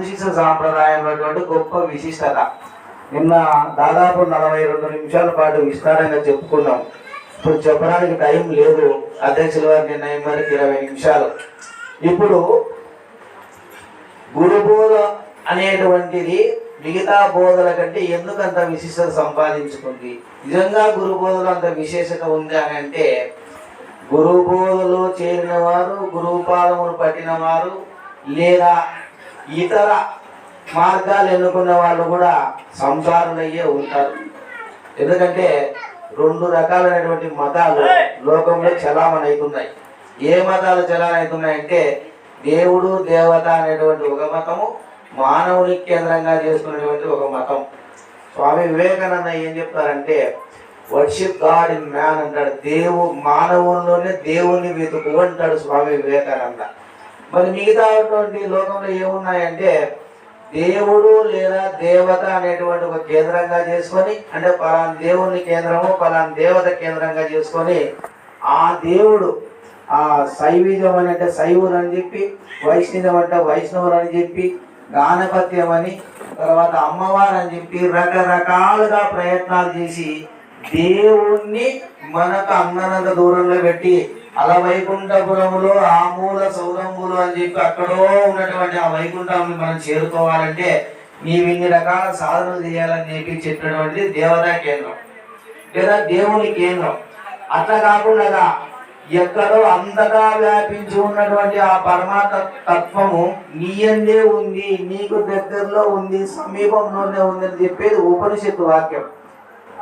విశిష్ట సాంప్రదాయం అనేటువంటి గొప్ప విశిష్టత. నిన్న దాదాపు నలభై రెండు నిమిషాల పాటు విస్తారంగా చెప్పుకున్నాం. ఇప్పుడు చెప్పడానికి టైం లేదు. అధ్యక్షుల వారి నిర్ణయం వరకు ఇరవై నిమిషాలు. ఇప్పుడు గురుబోధ అనేటువంటిది మిగతా బోధల కంటే ఎందుకు అంత విశిష్టత సంపాదించుకుంది? నిజంగా గురుబోధలో అంత విశేషత ఉంది అని అంటే గురుబోధలో చేరిన వారు గురుపాదములు పట్టిన వారు లేదా ఇతర మార్గాలు ఎన్నుకున్న వాళ్ళు కూడా సంసారులయ్యే ఉంటారు. ఎందుకంటే రెండు రకాలైనటువంటి మతాలు లోకంలో చలామణి అవుతున్నాయి ఏ మతాలు చలామణి అవుతున్నాయంటే దేవుడు దేవత అనేటువంటి ఒక మతము మానవుని కేంద్రంగా చేసుకునేటువంటి ఒక మతం. స్వామి వివేకానంద ఏం చెప్తారంటే వర్షిప్ గాడ్ ఇన్ మ్యాన్ అంటాడు. దేవు మానవుల్లోనే దేవుణ్ణి వెతుకు అంటాడు స్వామి వివేకానంద. మరి మిగతాటువంటి లోకంలో ఏమున్నాయంటే దేవుడు లేదా దేవత అనేటువంటి ఒక కేంద్రంగా చేసుకొని అంటే పలానా దేవుని కేంద్రము పలానా దేవత కేంద్రంగా చేసుకొని ఆ దేవుడు ఆ శైవిజం అని అంటే శైవులు అని చెప్పి వైష్ణవం అంటే వైష్ణవులు అని చెప్పి గానపత్యం అని తర్వాత అమ్మవారు అని చెప్పి రకరకాలుగా ప్రయత్నాలు చేసి దేవుణ్ణి మనకు అన్నంత దూరంలో పెట్టి అలా వైకుంఠపురములో ఆ మూల సౌరంబులు అని చెప్పి అక్కడో ఉన్నటువంటి ఆ వైకుంఠాన్ని మనం చేరుకోవాలంటే నీవు ఇన్ని రకాల సాధనలు చేయాలని చెప్పి చెప్పినటువంటి దేవతా కేంద్రం. లేదా దేవుని కేంద్రం. అట్లా కాకుండా ఎక్కడో అంతగా వ్యాపించి ఉన్నటువంటి ఆ పరమాత్మ తత్వము నీ అందే ఉంది నీకు దగ్గరలో ఉంది సమీపంలోనే ఉంది అని చెప్పేది ఉపనిషత్తు వాక్యం.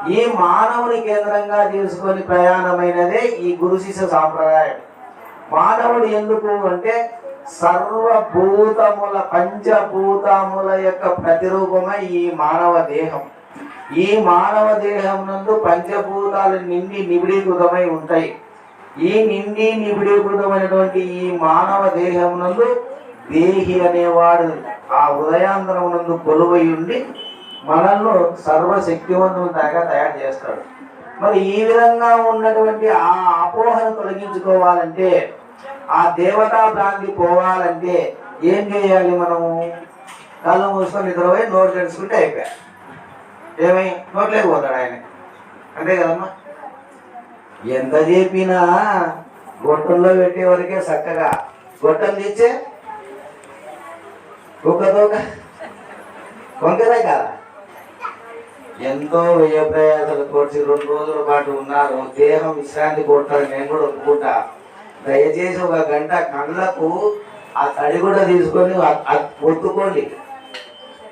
ఈ మానవుని కేంద్రంగా తీసుకొని ప్రయాణమైనదే ఈ గురు శిష్య సాంప్రదాయం? మానవుడు ఎందుకు అంటే సర్వభూతముల పంచభూతముల యొక్క ప్రతిరూపమై ఈ మానవ దేహం. ఈ మానవ దేహం నందు పంచభూతాలు నిండి నిబిడీకృతమై ఉంటాయి. ఈ నిండి నిబిడీకృతమైనటువంటి ఈ మానవ దేహం నందు దేహి అనేవాడు ఆ హృదయాంతరం నందు కొలువై ఉండి మనల్ని సర్వశక్తివంతులుగా తయారు చేస్తాడు. మరి ఈ విధంగా ఉన్నటువంటి ఆ అపోహను తొలగించుకోవాలంటే ఆ దేవతా భ్రాంతి పోవాలంటే ఏం చేయాలి మనము? కళ్ళు మూసుకొని నిద్రపోయి నోరు తెలుసుకుంటే అయిపోయా ఏమై? నోట్లేక పోతాడు ఆయన. అంతే కదమ్మా? ఎంత చెప్పినా గొట్టంలో పెట్టే వరకే చక్కగా. గొట్టం తెచ్చే కుక్కతోక వంకరే కదా? ఎంతో వ్యయ ప్రయాసాలు కోర్చి రెండు రోజుల పాటు ఉన్నారు. దేహం విశ్రాంతి కొట్టాలి నేను కూడా ఒప్పుకుంటా దయచేసి ఒక గంట కళ్ళకు ఆ తడి కూడా తీసుకొని ఒత్తుకోండి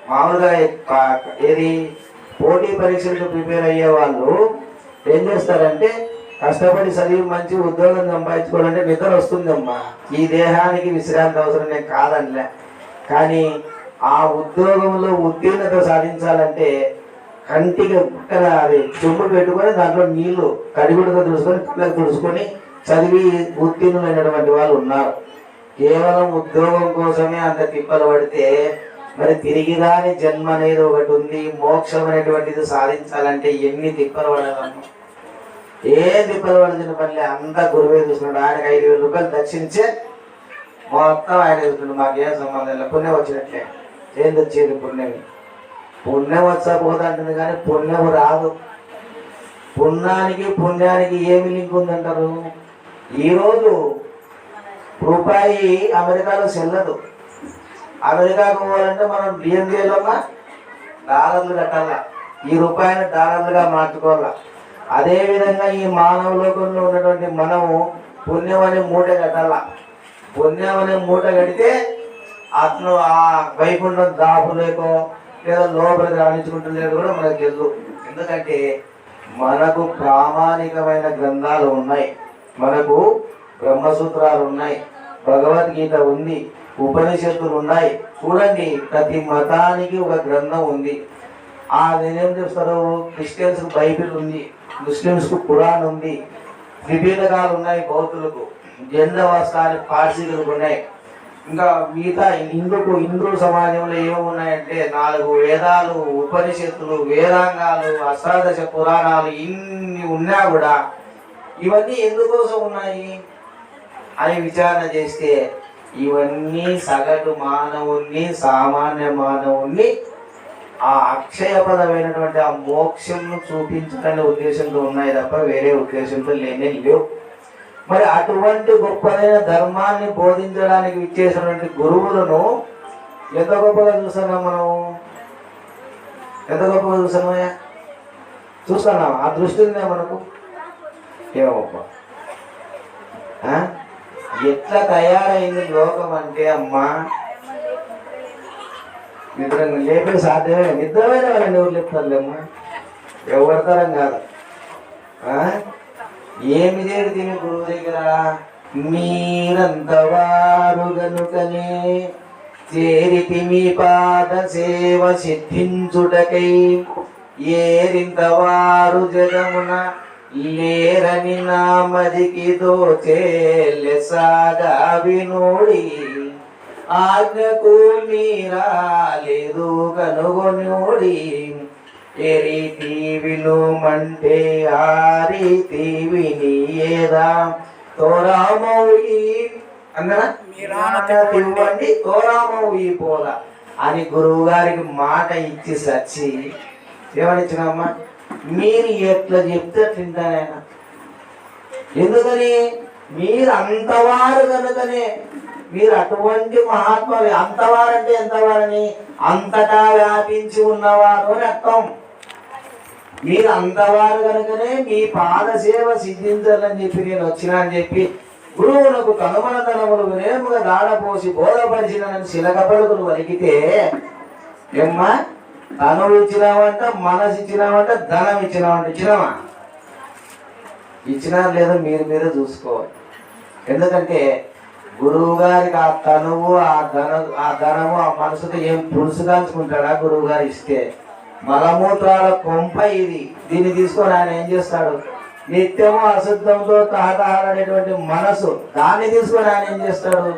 మామూలుగా ఏది పోటీ పరీక్షలకు ప్రిపేర్ అయ్యే వాళ్ళు ఏం చేస్తారంటే కష్టపడి చదివి మంచి ఉద్యోగం సంపాదించుకోవాలంటే నిద్ర వస్తుందమ్మా. ఈ దేహానికి విశ్రాంతి అవసరం నేను కాదనిలే. కానీ ఆ ఉద్యోగంలో ఉత్తీర్ణత సాధించాలంటే కంటికి పక్కన అది చెంబు పెట్టుకొని దాంట్లో నీళ్ళు కడిగుడుగా తుడుచుకొని పిల్లలకు తుడుచుకొని చదివి ఉత్తీర్ణులైనటువంటి వాళ్ళు ఉన్నారు. కేవలం ఉద్యోగం కోసమే అంత తిప్పలు పడితే మరి తిరిగి రాని జన్మ అనేది ఒకటి ఉంది. మోక్షం అనేటువంటిది సాధించాలంటే ఎన్ని తిప్పలు పడాలమ్మా? ఏ తిప్పలు పడిన పని అంతా గురువే చూస్తున్నాడు. ఆయనకు ఐదు వేల రూపాయలు దక్షించే మొత్తం ఆయన చూస్తున్నాడు. మాకేం సంబంధం లేదు. పుణ్యం వచ్చినట్లే. ఏంది ఇప్పుడు నేను పుణ్యం వచ్చా పోదంటుంది కానీ పుణ్యం రాదు. పుణ్యానికి పుణ్యానికి ఏమి లింక్ ఉందంటారు? ఈరోజు రూపాయి అమెరికాలో చెల్లదు. అమెరికాకు పోవాలంటే మనం బియ్యం డాలర్లు కట్టాలా. ఈ రూపాయిని డాలర్లుగా మార్చుకోవాలా. అదేవిధంగా ఈ మానవ లోకంలో ఉన్నటువంటి మనము పుణ్యం అనే మూట కట్టాలా. పుణ్యం అనే మూట కడితే అతను ఆ వైకుంఠం దాపులేకో లేదా లోపలికి రాణించుకుంటలేదు కూడా మనకు తెలుసు. ఎందుకంటే మనకు ప్రామాణికమైన గ్రంథాలు ఉన్నాయి. మనకు బ్రహ్మసూత్రాలు ఉన్నాయి. భగవద్గీత ఉంది. ఉపనిషత్తులు ఉన్నాయి. చూడండి ప్రతి మతానికి ఒక గ్రంథం ఉంది. ఆ నేనేం చేస్తారు క్రిస్టియన్స్ బైబిల్ ఉంది. ముస్లిమ్స్కు ఖురాన్ ఉంది. త్రిపీఠకాలు ఉన్నాయి బౌద్ధులకు. జెండా వస్త్రాలు పార్సీలకు ఉన్నాయి. ఇంకా మిగతా ఇందుకు హిందూ సమాజంలో ఏమున్నాయంటే నాలుగు వేదాలు ఉపనిషత్తులు వేదాంగాలు అష్టాదశ పురాణాలు ఇన్ని ఉన్నా కూడా ఇవన్నీ ఎందుకోసం ఉన్నాయి అని విచారణ చేస్తే ఇవన్నీ సగటు మానవుణ్ణి సామాన్య మానవుణ్ణి ఆ అక్షయపదమైనటువంటి ఆ మోక్షంను చూపించాలనే ఉద్దేశంతో ఉన్నాయి తప్ప వేరే ఉద్దేశంతో లేనే లేవు. మరి అటువంటి గొప్పదైన ధర్మాన్ని బోధించడానికి ఇచ్చేసినటువంటి గురువులను ఎంత గొప్పగా చూస్తున్నాం మనం? ఎంత గొప్పగా చూస్తున్నామయ్యా చూస్తున్నాం. ఆ దృష్టి ఉందా మనకు ఏమప్ప ఎట్లా తయారైంది లోకం అంటే అమ్మా నిద్ర లేపే సాధ్యమే నిద్రమైన వాళ్ళని ఎవరు లేపుతారులేమ్మా ఎవరి తరం కాదు. ఏమి చేరి తిని గురువు దగ్గర? మీరంత వారు గనుకనే చేరితి మీ పాద సేవ సిద్ధించుటకై. ఏరింత వారు జగమున లేరని నా మదికి దోచే లెసాగా వినోడి. ఆజ్ఞకు మీరాలేదు కనుగొనోడి. ఏ రీతి వినుమంటే ఆ రీతి వినియేదా తోరామౌయి అన్నరా ఇవ్వండి తోరామౌయి పోల. అని గురువు గారికి మాట ఇచ్చి సచ్చి ఏమనిచ్చినమ్మా? మీరు ఎట్లా చెప్తే తింటానైనా ఎందుకని? మీరు అంతవారు కనుకనే మీరు అటువంటి మహాత్ములు. అంతవారంటే ఎంతవారని? అంతటా వ్యాపించి ఉన్నవారు అని అర్థం. మీరు అందవారు కనుకనే మీ పాద సేవ సిద్ధించాలని చెప్పి నేను వచ్చినా అని చెప్పి గురువులకు కనుమనతనములు నేముగా దాడపోసి బోధపరిచినని శిలక పలుకులు వలికితే ఏమ్మా? తనువు ఇచ్చినావంట మనసు ఇచ్చినావంట ధనం ఇచ్చినావంట ఇచ్చినావా? ఇచ్చినా లేదో మీరు మీరే చూసుకోవాలి. ఎందుకంటే గురువు గారికి ఆ తనువు ఆ ధన ఆ ధనము ఆ మనసుతో ఏం పులుసుగాంచుకుంటాడా గురువు గారు ఇస్తే? మలమూత్రాల కొంప ఇది. దీన్ని తీసుకొని ఆయన ఏం చేస్తాడు? నిత్యము అశుద్ధంతో తహతహలాడేటువంటి మనసు. దాన్ని తీసుకొని ఆయన ఏం చేస్తాడు?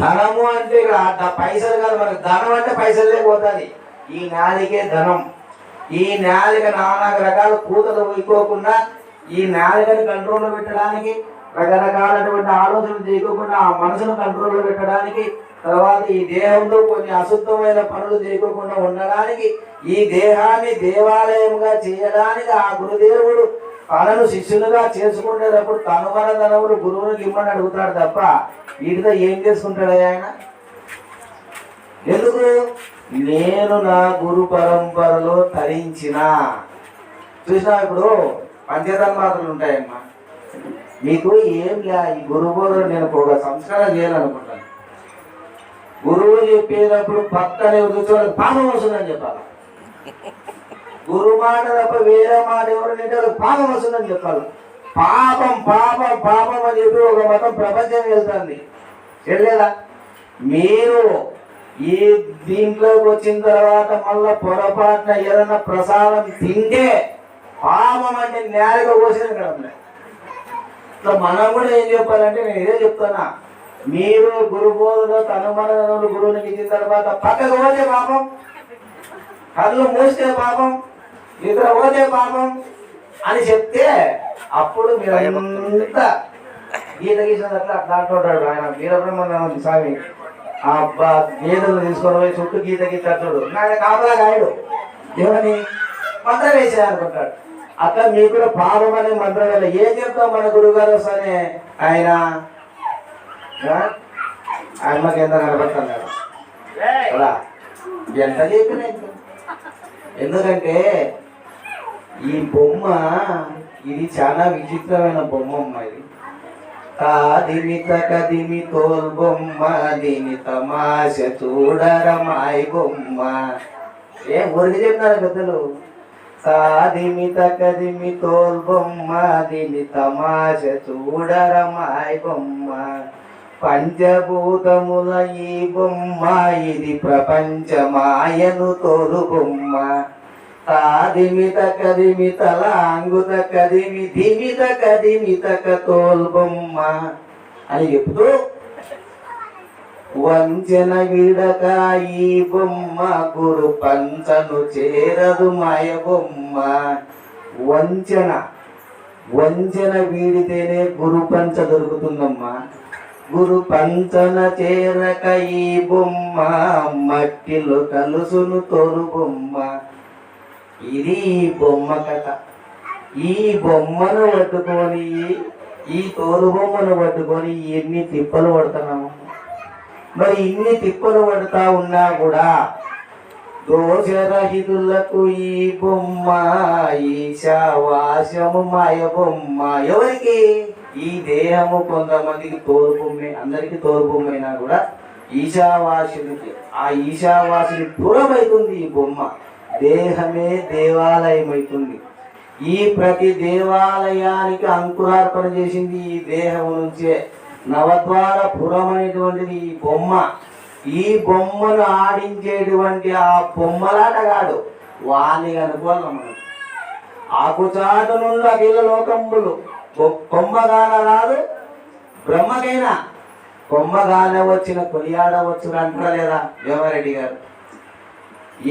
ధనము అంటే ఇక్కడ పైసలు కాదు మనకు ధనం అంటే పైసలు లేకపోతుంది ఈ నాలికే ధనం. ఈ నాలిక నానా రకాల కూతలు ఊరుకోకుండా ఈ నాలికని కంట్రోల్లో పెట్టడానికి రకరకాలటువంటి ఆలోచనలు చేయకోకుండా ఆ మనసును కంట్రోల్లో పెట్టడానికి తర్వాత ఈ దేహంలో కొన్ని అశుద్ధమైన పనులు చేయకోకుండా ఉండడానికి ఈ దేహాన్ని దేవాలయంగా చేయడానికి ఆ గురుదేవుడు తనను శిష్యులుగా చేసుకునేటప్పుడు తనుమన ధనములు గురువుని ఇమ్మని అడుగుతాడు తప్ప వీటితో ఏం చేసుకుంటాడు ఆయన? ఎందుకు? నేను నా గురు పరంపరలో తరించిన. చూసినా ఇప్పుడు? పంచతన్మాత్రలు ఉంటాయమ్మా. మీకు ఏం లే ఈ గురువు నేను ఒక సంస్కారం చేయాలనుకుంటాను. గురువు చెప్పేటప్పుడు పక్కనే కూర్చోవడం పాపం వస్తుందని చెప్పాలి. గురువు మాట తప్ప వేరే మాట ఎవరు వింటే పాపం వస్తుందని చెప్పాలి. పాపం పాపం పాపం అని చెప్పి ఒక మతం ప్రపంచం వెళ్తుంది. వెళ్ళలేదా మీరు ఈ దీంట్లోకి వచ్చిన తర్వాత మళ్ళా పొరపాటున ఏదైనా ప్రసాదం తింటే పాపం అంటే నేరగా పోసిన కదా మనం కూడా ఏం చెప్పాలంటే నేను ఇదే చెప్తున్నా. మీరు గురు బోధలో తనుమనలు గురువునికి ఇచ్చిన తర్వాత పక్కకు పోతే పాపం కళ్ళు మూస్తే పాపం నిద్ర పోతే పాపం అని చెప్తే అప్పుడు మీరు అంతా గీత గీసినట్లు అట్లా అంటుంటాడు ఆయన. వీరబ్రహ్మనాథం స్వామి ఆ అబ్బా గీతలు తీసుకొని పోయి చుట్టూ గీత గీత ఆయన కాపలా గాయడు ఏమని మంత్రం వేసేయాలనుకుంటాడు అనుకుంటాడు అట్లా మీకు కూడా పాపం అనే మంత్రం ఏం చెప్తాం మన గురుగారు సరే వస్తానే? ఆయన ఆ? ఆయమ్మకి ఎంత కనబడుతున్నాడు కదా ఎంత చెప్పినా. ఎందుకంటే ఈ బొమ్మ ఇది చాలా విచిత్రమైన బొమ్మ అమ్మ ఇది. కాదిమిత కదిమి తోల్ బొమ్మ దీని తమాష చూడరమాయి బొమ్మ. ఏ ఊరికి చెప్తున్నారు పెద్దలు? కాదిమిత కదిమి తోల్ బొమ్మ దీని తమాష చూడరమాయి బొమ్మ. పంచభూతముల ఈ బొమ్మ ఇది ప్రపంచమాయను తోలు బొమ్మ. తాదిమిత కదిమితల అంగుత కదిమి దిమిత కదిమితక తోల్ బొమ్మ. అని చెప్తూ వంచన విడక ఈ బొమ్మ గురు పంచను చేరదు మాయ బొమ్మ. వంచన వంచన వీడితేనే గురు పంచ దొరుకుతుందమ్మా. గురు పంచన చేరక ఈ బొమ్మ మట్టిలో కలుసును తోలు బొమ్మ. ఇది బొమ్మ కథ. ఈ బొమ్మను పట్టుకొని ఈ తోలు బొమ్మను పట్టుకొని ఎన్ని తిప్పలు పడుతున్నాము? మరి ఇన్ని తిప్పలు పడుతా ఉన్నా కూడా దోషరహితులకు ఈ బొమ్మ ఈశావాసము మాయ బొమ్మ ఎవరికి? ఈ దేహము కొంతమందికి తోర్పుమ్మే అందరికి తోలు కూడా ఈశావాసునికి ఆ ఈశావాసుని దూరమైతుంది ఈ బొమ్మ. దేహమే దేవాలయం అవుతుంది ఈ ప్రతి దేవాలయానికి అంకురార్పణ చేసింది ఈ దేహం నుంచే. నవద్వార పురం అనేటువంటిది ఈ బొమ్మ. ఈ బొమ్మను ఆడించేటువంటి ఆ బొమ్మలాట కాదు వాణి అనుకోవాలి మనం ఆకుచాటు నుండి అఖిల లోకంబులు కొమ్మగాన రాదు బ్రహ్మకైనా కొమ్మగాన వచ్చిన కొనియాడవచ్చు అంటారా లేదా? భీమారెడ్డి గారు.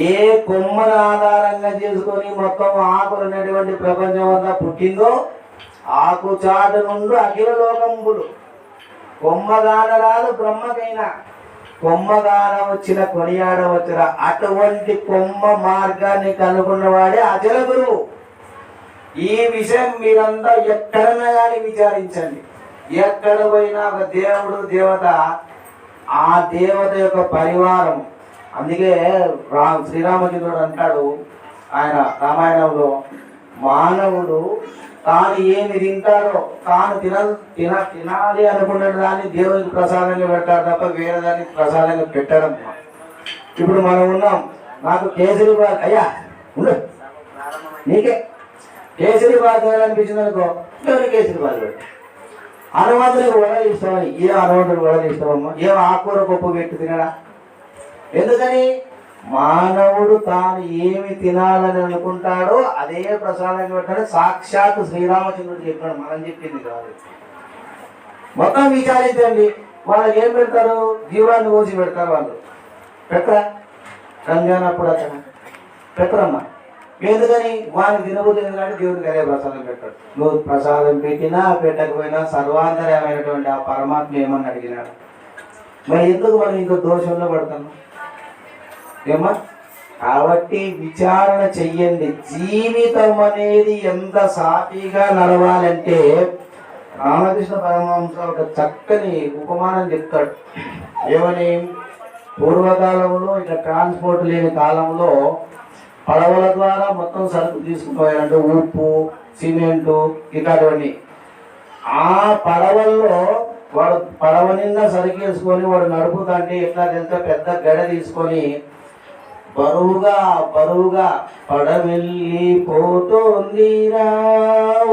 ఏ కొమ్మను ఆధారంగా చేసుకొని మొత్తం ఆకులున్నటువంటి ప్రపంచం అంతా పుట్టిందో ఆకు చాటు నుండి అఖిల లోకంబులు కొమ్మగాన రాదు బ్రహ్మకైనా కొమ్మగాన వచ్చిన కొనియాడ వచ్చిన అటువంటి కొమ్మ మార్గాన్ని కనుగొన్నవాడే అచల గురువు. ఈ విషయం మీరంతా ఎక్కడన్నా కానీ విచారించండి. ఎక్కడ పోయినా ఒక దేవుడు దేవత ఆ దేవత యొక్క పరివారం. అందుకే రా శ్రీరామచంద్రుడు అంటాడు ఆయన రామాయణంలో మానవుడు తాను ఏమి తింటాడో తాను తిన తిన తినాలి అనుకున్న దాన్ని దేవునికి ప్రసాదంగా పెట్టారు తప్ప వేరే దానికి ప్రసాదంగా పెట్టడం ఇప్పుడు మనం ఉన్నాం. నాకు కేసరి అయ్యా ఉండు. నీకే. కేసరి బాత్ అనిపించింది అనుకో దేవుని కేసరి బాత్ పెట్టు. హనుమంతునికి వడలు ఇస్తామని ఏ హనుమంతుడికి వడలు ఇష్టమమ్మా ఏం ఆకుకూర పప్పు పెట్టి తినడా? ఎందుకని? మానవుడు తాను ఏమి తినాలని అనుకుంటాడో అదే ప్రసాదంగా పెట్టాడు. సాక్షాత్ శ్రీరామచంద్రుడు చెప్పాడు మనం చెప్పింది కాదు. మొత్తం విచారించండి. వాళ్ళకి ఏం పెడతారు? జీవాన్ని కోసి పెడతారు వాళ్ళు. పెట్టరా రంజాన్ అప్పుడు అతను. పెట్టరమ్మా ఎందుకని? వాడిని తినబోతుంది ఎందుకంటే దేవుడికి అదే ప్రసాదం పెట్టాడు. నువ్వు ప్రసాదం పెట్టినా పెట్టకపోయినా సర్వాంతరమైనటువంటి ఆ పరమాత్మ ఏమని అడిగినాడు? మరి ఎందుకు మనం ఇంకో దోషంలో పడుతున్నాం? ఏమా కాబట్టి విచారణ చెయ్యండి. జీవితం అనేది ఎంత సాఫీగా నడవాలంటే రామకృష్ణ పరమహంస ఒక చక్కని ఉపమానం చెప్తాడు. ఏమని? పూర్వకాలంలో ఇక ట్రాన్స్పోర్ట్ లేని కాలంలో పడవల ద్వారా మొత్తం సరుకు తీసుకుపోయారంటే ఉప్పు సిమెంటు ఇట్లాంటివన్నీ. ఆ పడవల్లో వాడు పడవ నిండా సరికేసుకొని వాడు నడుపుతుంటే ఎట్లా తెలుసా? పెద్ద గడ తీసుకొని బరువుగా బరువుగా పడవెళ్ళి పోతోందిరా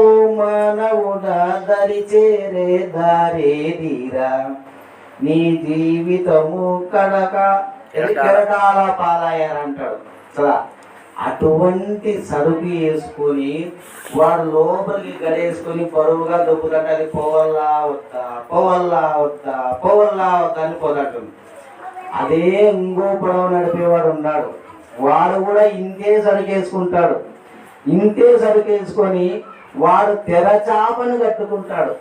ఓ మానవుడా దరి చేరే దారేదిరా. నీ జీవితము కడక కెరటాల పాలాయారంటాడు సదా. అటువంటి సరుకు వేసుకొని వాడు లోపలికి గడేసుకొని బరువుగా దొబ్బుతుంటే అది పోవల్లా వద్దా పోవల్లా వద్దా పోవల్లా వద్దా అని పోదంటుంది అదే ఇంకో పొడవ నడిపేవాడు ఉన్నాడు. వాడు కూడా ఇంతే సరుకేసుకుంటాడు. ఇంతే సరుకేసుకొని వాడు తెరచాపను కట్టుకుంటాడు.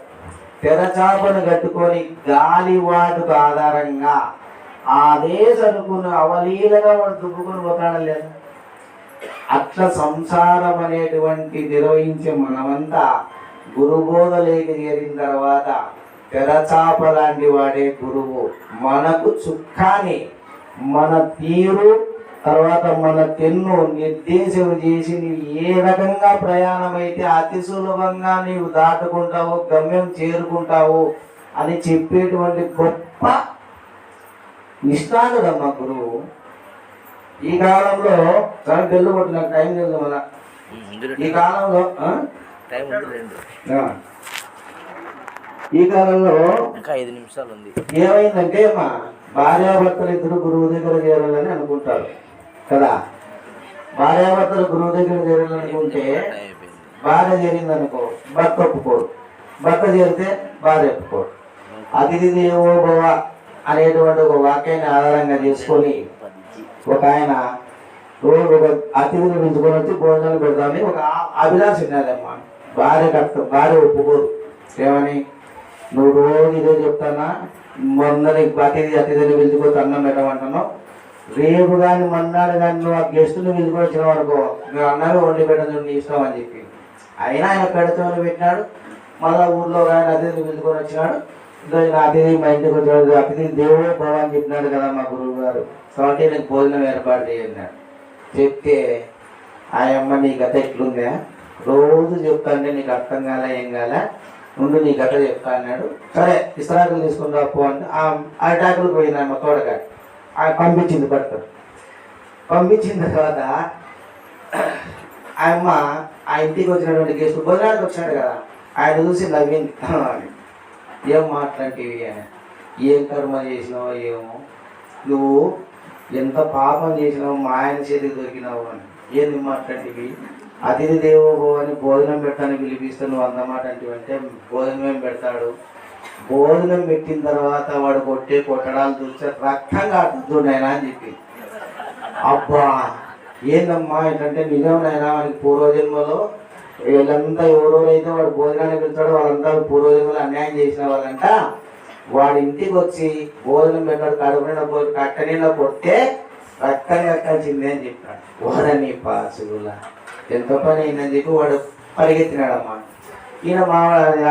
తెరచాపను కట్టుకొని గాలి వాటుకు ఆధారంగా అదే సరుకును అవలీలగా వాడు దుబ్బుకొని పోతాడు లేదా. అట్లా సంసారం అనేటువంటి నిర్వహించే మనమంతా గురుబోధలేకి చేరిన తర్వాత తెరచాప లాంటి వాడే గురువు. మనకు చుక్కాని మన తీరు తర్వాత మన తెన్ను నిర్దేశం చేసి నీవు ఏ రకంగా ప్రయాణం అయితే అతి సులభంగా నీవు దాటుకుంటావు గమ్యం చేరుకుంటావు అని చెప్పేటువంటి గొప్ప నిష్ణాతుడమ్మ గురువు. ఈ కాలంలో చాలా బెల్లు కొట్టిన టైం లేదు మన ఈ కాలంలో. ఈ కాలంలో ఇంకా ఐదు నిమిషాలు ఉంది ఏమైందంటే మా భార్యాభర్తలు ఇద్దరు గురువు దగ్గర చేరాలని అనుకుంటారు. కదా? భార్యాభర్తలు గురువు దగ్గర చేరాలని అనుకుంటే టైం అయిపోయింది. భార్య చేరింది అనుకో భర్త ఒప్పుకోడు. భర్త చేరితే భార్య ఒప్పుకోడు. అతిథి దేవో భవ అనేటువంటి ఒక వాక్యాన్ని ఆధారంగా చేసుకొని ఒక ఆయన రోజు ఒక అతిథిని పెంచుకొని వచ్చి భోజనాలు పెడతామని ఒక అభిలాష ఉన్నదమ్మా భార్య కట్ట భార్య ఒప్పుకోదు. ఏమని? నువ్వు రోజు ఇదే చెప్తానా? మొన్న నీకు అతిథి అతిథిని పిలుచుకొని అన్నం పెట్టమంటున్నావు. రేపు కానీ మన్నాడు కానీ నువ్వు ఆ గెస్టుని పిలుచుకొని వచ్చిన అనుకో. నువ్వు అన్నారు వండి పెట్టడం నీ ఇష్టం అని చెప్పి. అయినా ఆయన పెడతామని పెట్టినాడు. మళ్ళా ఊర్లో ఆయన అతిథిని పిలుచుకొని వచ్చినాడు. ఈరోజు నా అతిథి మా ఇంటికి వచ్చాడు అతిథి దేవుడే భవ అని చెప్పినాడు కదా మా గురువు గారు కాబట్టి నేను భోజనం ఏర్పాటు చేయన్నాడు చెప్తే ఆ అమ్మ నీ కథ ఎట్లుందా? రోజు చెప్తాంటే నీకు అర్థం కాలే ఏం కాలే? ముందు నీ కథ చెప్తా అన్నాడు. సరే ఇస్రాకులు తీసుకుని రాపో అంటే ఆ అటాకులు పోయింది మా తోడగా. ఆయన పంపించింది పట్టుకొని పంపించిన తర్వాత ఆ అమ్మ ఆ ఇంటికి వచ్చినటువంటి గెస్ట్ భోజనానికి వచ్చాడు కదా. ఆయన చూసి నవ్వింది. ఏం మాట్లాంటివి అని. ఏం కర్మ చేసినావో ఏమో. నువ్వు ఎంత పాపం చేసినావు మా ఆయన చేతి దొరికినావు అని. ఏంది మాట్లాంటివి అతిథి దేవో అని భోజనం పెట్టడానికి పిలిపిస్తే నువ్వు అందమాట అంటే భోజనం ఏం పెడతాడు? భోజనం పెట్టిన తర్వాత వాడు కొట్టే కొట్టడాలు చూస్తే రక్తం కాడుతున్నాయన అని చెప్పి అబ్బా! ఏందమ్మా ఏంటంటే నిజమనైనా మనకి పూర్వజన్మలో వీళ్ళంతా ఎవరెవరైతే వాడు భోజనానికి వెళ్తాడో వాళ్ళంతా పూర్వజన్మలో అన్యాయం చేసిన వాళ్ళంట వాడి ఇంటికి వచ్చి భోజనం పెట్టాడు కడుపు భోజనం కట్ట నిండా కొడితే రక్తం కట్టాల్సిందే అని చెప్పాడు. వాడని పాసుగుల ఎంత పని అయిందని చెప్పి వాడు పరిగెత్తినాడమ్మా. ఈయన మా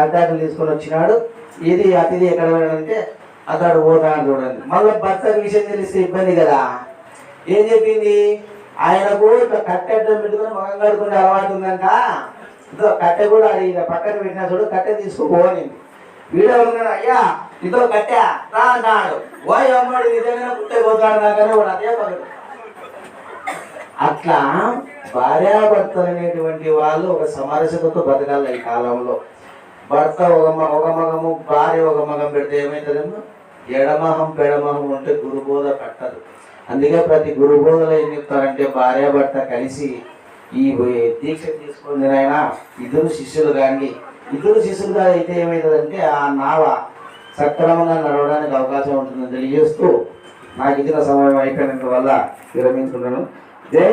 అడ్డాకులు తీసుకొని వచ్చినాడు. ఇది అతిథి ఎక్కడ వెళ్ళాడంటే అతడు పోతాడు చూడండి. మళ్ళీ భర్త విషయం తెలిస్తే ఇబ్బంది కదా. ఏం చెప్పింది? ఆయనకు ఇట్లా కట్టె పెట్టుకుని మగం కడుకునే అలవాటు ఉందంట. ఇదో కట్టె కూడా అది ఇలా పక్కన పెట్టిన చూడు కట్టె తీసుకుపోని వీడో ఉన్నాడు అయ్యా ఇదో కట్టె రా అన్నాడు ఓయ్ అమ్మాడు నిజంగా పుట్టే పోతాడు నాకనే వాడు అదే పగడు అట్లా భార్యాభర్తలు అనేటువంటి వాళ్ళు ఒక సమరసతతో బతకాలి ఈ కాలంలో. భర్త ఒక ఒక మగము భార్య ఒక మగం పెడితే ఏమవుతుందమ్మా ఎడమహం పెడమహం ఉంటే గురుబోధ కట్టదు. అందుకే ప్రతి గురుబోధలో ఏం చెప్తారంటే భార్యాభర్త కలిసి ఈ దీక్ష తీసుకుని ఆయన ఇద్దరు శిష్యులు కానీ ఇద్దరు శిష్యులుగా అయితే ఏమవుతుందంటే ఆ నావ సక్రమంగా నడవడానికి అవకాశం ఉంటుందని తెలియజేస్తూ నాకు ఇచ్చిన సమయం అయిపోయినందువల్ల విరమించుకున్నాను. జై